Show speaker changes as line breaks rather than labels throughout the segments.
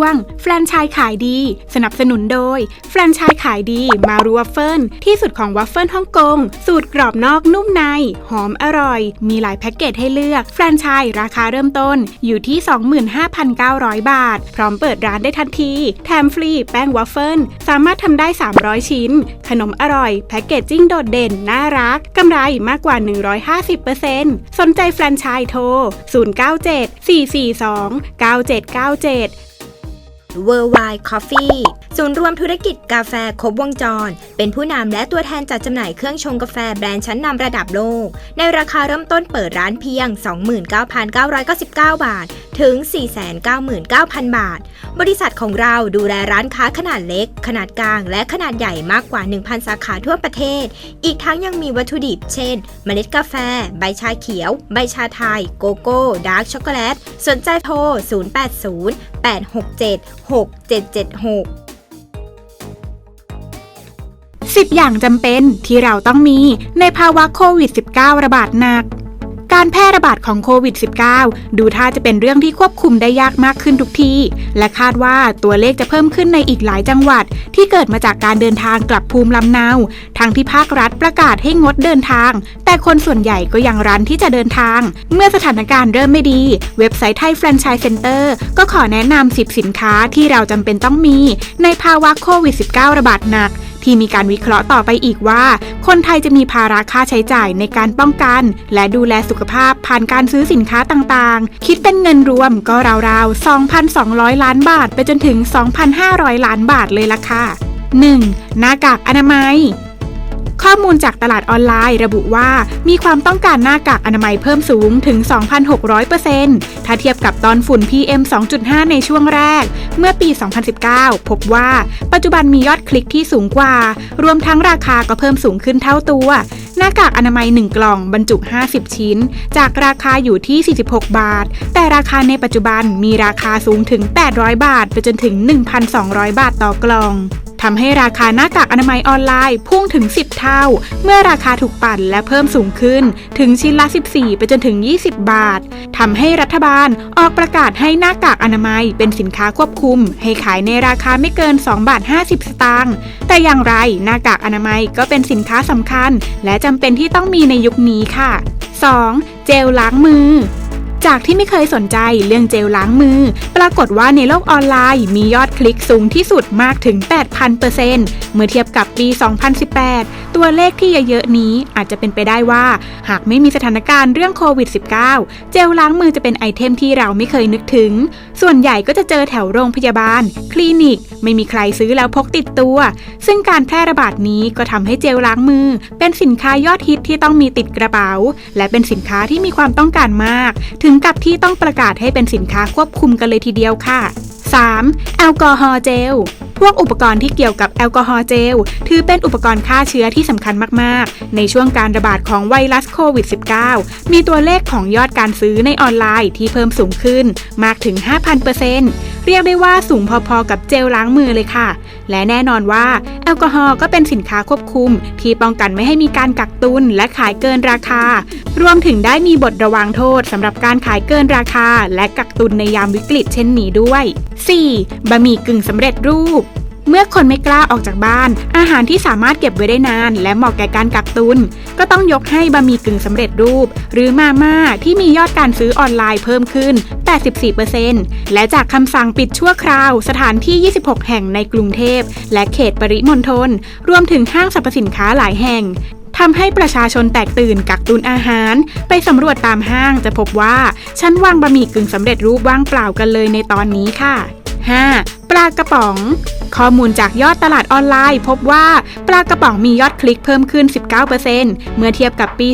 วง แฟรนไชส์ขายดี สนับสนุนโดย แฟรนไชส์ขายดีมารูวัฟเฟิลที่สุดของวัฟเฟิลฮ่องกง สูตรกรอบนอกนุ่มใน หอมอร่อย มีหลายแพ็กเกจให้เลือก แฟรนไชส์ราคาเริ่มต้นอยู่ที่ 25,900 บาท พร้อมเปิดร้านได้ทันที แถมฟรีแป้งวัฟเฟิลสามารถทำได้ 300 ชิ้น ขนมอร่อย แพ็กเกจจิ้งโดดเด่นน่ารักกำไรมากกว่า 150%สนใจแฟรนไชส์โทร 097 442 9797
w o r l d w i d e Coffee ศูนย์รวมธุรกิจกาแฟครบวงจร เป็นผู้นำและตัวแทนจัดจำหน่ายเครื่องชงกาแฟแบรนด์ชั้นนำระดับโลก ในราคาเริ่มต้นเปิดร้านเพียง 29,999 บาท ถึง 499,000 บาท บริษัทของเราดูแลร้านค้าขนาดเล็ก ขนาดกลาง และขนาดใหญ่มากกว่า 1,000 สาขาทั่วประเทศ อีกทั้งยังมีวัตถุดิบ เช่น เมล็ดกาแฟ ใบชาเขียว ใบชาไทย โกโก้ ดาร์กช็อกโกแลต สนใจโทร 080 867 6776
10 อย่างจำเป็นที่เราต้องมีในภาวะโควิด -19 ระบาดหนัก การแพร่ระบาดของโควิด -19 ดูท่าจะเป็นเรื่องที่ควบคุมได้ยากมากขึ้นทุกทีและคาดว่าตัวเลขจะเพิ่มขึ้นในอีกหลายจังหวัด ที่เกิดมาจากการเดินทางกลับภูมิลำเนา ทั้งที่ภาครัฐประกาศให้งดเดินทาง แต่คนส่วนใหญ่ก็ยังรันที่จะเดินทาง เมื่อสถานการณ์เริ่มไม่ดี เว็บไซต์ไทยแฟรนไชส์เซ็นเตอร์ก็ขอแนะนำ10 สินค้าที่เราจำเป็นต้องมี ในภาวะโควิด -19 ระบาดหนัก ที่มีการวิเคราะห์ต่อไปอีกว่า คนไทยจะมีภาระค่าใช้จ่ายในการป้องกัน และดูแลสุขภาพผ่านการซื้อสินค้าต่างๆ คิดเป็นเงินรวมก็ราวๆ 2,200 ล้านบาท ไปจนถึง 2,500 ล้านบาทเลยล่ะค่ะ 1. หน้ากากอนามัย ข้อมูลจากตลาดออนไลน์ระบุว่ามีความต้องการหน้ากากอนามัยเพิ่มสูงถึง 2,600%ถ้าเทียบกับตอนฝุ่น PM 2.5 ในช่วงแรก เมื่อปี 2019 พบว่าปัจจุบันมียอดคลิกที่สูงกว่า รวมทั้งราคาก็เพิ่มสูงขึ้นเท่าตัว หน้ากากอนามัย 1 กล่องบรรจุ 50 ชิ้น จากราคาอยู่ที่ 46 บาท แต่ราคาในปัจจุบันมีราคาสูงถึง 800 บาท ไปจนถึง 1,200 บาทต่อกล่อง ทำให้ราคาหน้ากากอนามัยออนไลน์พุ่งถึง 10 เท่า เมื่อราคาถูกปั่นและเพิ่มสูงขึ้นถึงชิ้นละ 14 ไปจนถึง 20 บาททำให้รัฐบาลออกประกาศให้หน้ากากอนามัยเป็นสินค้าควบคุม ให้ขายในราคาไม่เกิน 2 บาท 50 สตางค์แต่อย่างไรหน้ากากอนามัยก็เป็นสินค้าสำคัญ และจำเป็นที่ต้องมีในยุคนี้ค่ะ 2. เจลล้างมือ จากที่ไม่เคยสนใจเรื่องเจลล้างมือ ปรากฏว่าในโลกออนไลน์มียอดคลิกสูงที่สุดมากถึง 8,000%เมื่อเทียบกับปี 2018 ตัวเลขที่เยอะๆนี้อาจจะเป็นไปได้ว่า หากไม่มีสถานการณ์เรื่องโควิด -19 เจลล้างมือจะเป็นไอเทมที่เราไม่เคยนึกถึง ส่วนใหญ่ก็จะเจอแถวโรงพยาบาล คลินิก ไม่มีใครซื้อแล้วพกติดตัว ซึ่งการแพร่ระบาดนี้ก็ทำให้เจลล้างมือ เป็นสินค้ายอดฮิตที่ต้องมีติดกระเป๋า และเป็นสินค้าที่มีความต้องการมาก ถึงกับที่ต้องประกาศให้เป็นสินค้าควบคุมกันเลยทีเดียวค่ะ 3. แอลกอฮอล์เจลพวกอุปกรณ์ที่เกี่ยวกับแอลกอฮอล์เจล ถือเป็นอุปกรณ์ฆ่าเชื้อที่สำคัญมาก ๆ ในช่วงการระบาดของไวรัสโควิด -19 มีตัวเลขของยอดการซื้อในออนไลน์ที่เพิ่มสูงขึ้นมากถึง 5,000% เรียกได้ว่าสูงพอๆ กับเจลล้างมือเลยค่ะ และแน่นอนว่า แอลกอฮอล์ก็เป็นสินค้าควบคุม ที่ป้องกันไม่ให้มีการกักตุนและขายเกินราคา รวมถึงได้มีบทระวังโทษสำหรับการขายเกินราคา และกักตุนในยามวิกฤตเช่นนี้ด้วย 4. บะหมี่กึ่งสำเร็จรูป เมื่อคนไม่กล้าออกจากบ้าน อาหารที่สามารถเก็บไว้ได้นาน และเหมาะแก่การกักตุน ก็ต้องยกให้บะหมี่กึ่งสำเร็จรูป หรือมาม่าที่มียอดการซื้อออนไลน์เพิ่มขึ้น 84%และจากคำสั่งปิดชั่วคราว สถานที่ 26 แห่งในกรุงเทพ และเขตปริมณฑลรวมถึงห้างสรรพสินค้าหลายแห่งทำให้ประชาชนแตกตื่นกักตุนอาหาร ไปสำรวจตามห้างจะพบว่าชั้นวางบะหมี่กึ่งสำเร็จรูปว่างเปล่ากันเลยในตอนนี้ค่ะ 5. ปลากระป๋อง ข้อมูลจากยอดตลาดออนไลน์ พบว่าปลากระป๋องมียอดคลิกเพิ่มขึ้น 19%เมื่อเทียบกับปี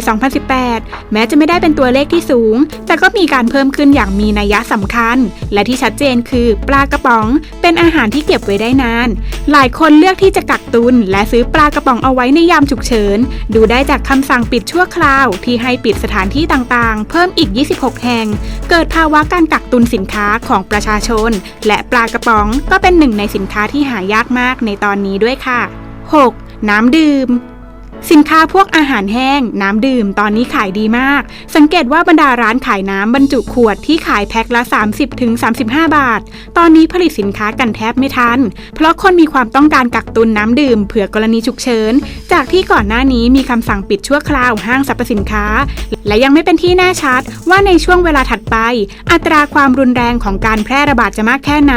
2018 แม้จะไม่ได้เป็นตัวเลขที่สูง แต่ก็มีการเพิ่มขึ้นอย่างมีนัยสำคัญ และที่ชัดเจนคือปลากระป๋องเป็นอาหารที่เก็บไว้ได้นาน หลายคนเลือกที่จะกักตุน และซื้อปลากระป๋องเอาไว้ในยามฉุกเฉิน ดูได้จากคำสั่งปิดชั่วคราว ที่ให้ปิดสถานที่ต่างๆ เพิ่มอีก 26 แห่ง เกิดภาวะการกักตุนสินค้าของประชาชน และปลากระป๋องก็็เป็นหนึ่งในสินค้าที่หายากมากในตอนนี้ด้วยค่ะ 6. น้ำดื่ม สินค้าพวกอาหารแห้ง น้ำดื่มตอนนี้ขายดีมาก สังเกตว่าบรรดาร้านขายน้ำบรรจุขวดที่ขายแพ็คละ 30-35 บาท ตอนนี้ผลิตสินค้ากันแทบไม่ทัน เพราะคนมีความต้องการกักตุนน้ำดื่มเผื่อกรณีฉุกเฉิน จากที่ก่อนหน้านี้มีคำสั่งปิดชั่วคราวห้างสรรพสินค้า และยังไม่เป็นที่แน่ชัดว่าในช่วงเวลาถัดไป อัตราความรุนแรงของการแพร่ระบาดจะมากแค่ไหน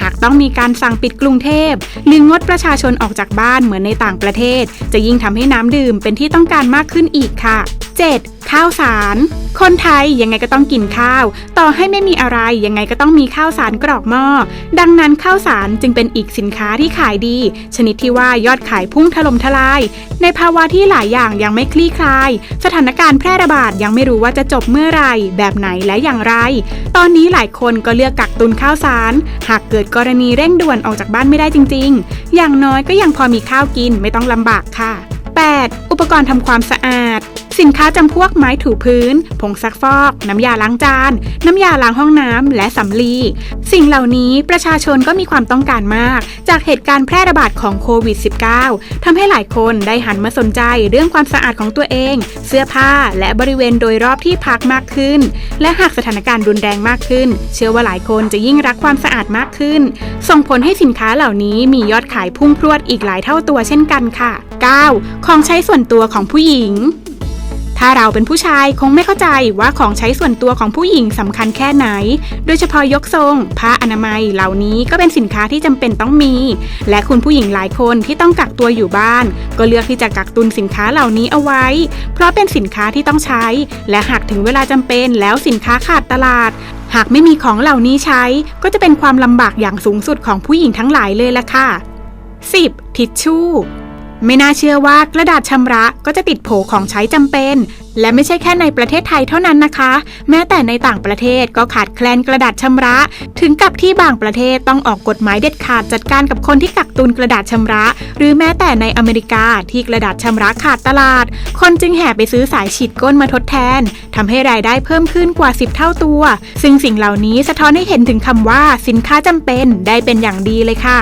หากต้องมีการสั่งปิดกรุงเทพหรืองดประชาชนออกจากบ้านเหมือนในต่างประเทศ จะยิ่งทำให้น้้ำดื่มเป็นที่ต้องการมากขึ้นอีกค่ะ 7. ข้าวสาร คนไทยยังไงก็ต้องกินข้าว ต่อให้ไม่มีอะไรยังไงก็ต้องมีข้าวสารกรอกหม้อ ดังนั้นข้าวสารจึงเป็นอีกสินค้าที่ขายดี ชนิดที่ว่ายอดขายพุ่งถล่มทลาย ในภาวะที่หลายอย่างยังไม่คลี่คลาย สถานการณ์แพร่ระบาดยังไม่รู้ว่าจะจบเมื่อไรแบบไหนและอย่างไร ตอนนี้หลายคนก็เลือกกักตุนข้าวสาร หากเกิดกรณีเร่งด่วนออกจากบ้านไม่ได้จริง ๆ อย่างน้อยก็ยังพอมีข้าวกินไม่ต้องลำบากค่ะ 8. อุปกรณ์ทำความสะอาด สินค้าจำพวกไม้ถูพื้น ผงซักฟอก น้ำยาล้างจาน น้ำยาล้างห้องน้ำ และสำลี สิ่งเหล่านี้ประชาชนก็มีความต้องการมาก จากเหตุการณ์แพร่ระบาดของโควิด -19 ทำให้หลายคนได้หันมาสนใจเรื่องความสะอาดของตัวเอง เสื้อผ้าและบริเวณโดยรอบที่พักมากขึ้น และหากสถานการณ์รุนแรงมากขึ้น เชื่อว่าหลายคนจะยิ่งรักความสะอาดมากขึ้น ส่งผลให้สินค้าเหล่านี้มียอดขายพุ่งพรวดอีกหลายเท่าตัวเช่นกันค่ะ 9. ของใช้ส่วนตัวของผู้หญิง ถ้าเราเป็นผู้ชายคงไม่เข้าใจว่าของใช้ส่วนตัวของผู้หญิงสำคัญแค่ไหน โดยเฉพาะยกทรง ผ้าอนามัยเหล่านี้ก็เป็นสินค้าที่จำเป็นต้องมี และคุณผู้หญิงหลายคนที่ต้องกักตัวอยู่บ้าน ก็เลือกที่จะกักตุนสินค้าเหล่านี้เอาไว้ เพราะเป็นสินค้าที่ต้องใช้ และหากถึงเวลาจำเป็นแล้วสินค้าขาดตลาดหากไม่มีของเหล่านี้ใช้ ก็จะเป็นความลำบากอย่างสูงสุดของผู้หญิงทั้งหลายเลยละค่ะ 10. ทิชชู่ ไม่น่าเชื่อว่ากระดาษชำระก็จะติดโผของใช้จำเป็น และไม่ใช่แค่ในประเทศไทยเท่านั้นนะคะ แม้แต่ในต่างประเทศก็ขาดแคลนกระดาษชำระ ถึงกับที่บางประเทศต้องออกกฎหมายเด็ดขาดจัดการกับคนที่กักตุนกระดาษชำระ หรือแม้แต่ในอเมริกาที่กระดาษชำระขาดตลาด คนจึงแห่ไปซื้อสายฉีดก้นมาทดแทนทำให้รายได้เพิ่มขึ้นกว่า 10 เท่าตัว ซึ่งสิ่งเหล่านี้สะท้อนให้เห็นถึงคำว่าสินค้าจำเป็นได้เป็นอย่างดีเลยค่ะ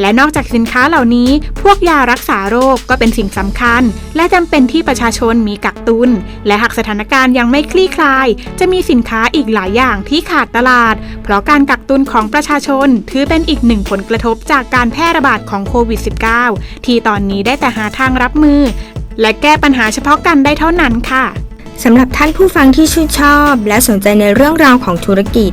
และนอกจากสินค้าเหล่านี้ พวกยารักษาโรคก็เป็นสิ่งสำคัญ และจำเป็นที่ประชาชนมีกักตุน และหากสถานการณ์ยังไม่คลี่คลาย จะมีสินค้าอีกหลายอย่างที่ขาดตลาด เพราะการกักตุนของประชาชน ถือเป็นอีกหนึ่งผลกระทบจากการแพร่ระบาดของโควิด -19 ที่ตอนนี้ได้แต่หาทางรับมือ และแก้ปัญหาเฉพาะกันได้เท่านั้นค่ะ
สำหรับท่านผู้ฟังที่ชื่นชอบ และสนใจในเรื่องราวของธุรกิจ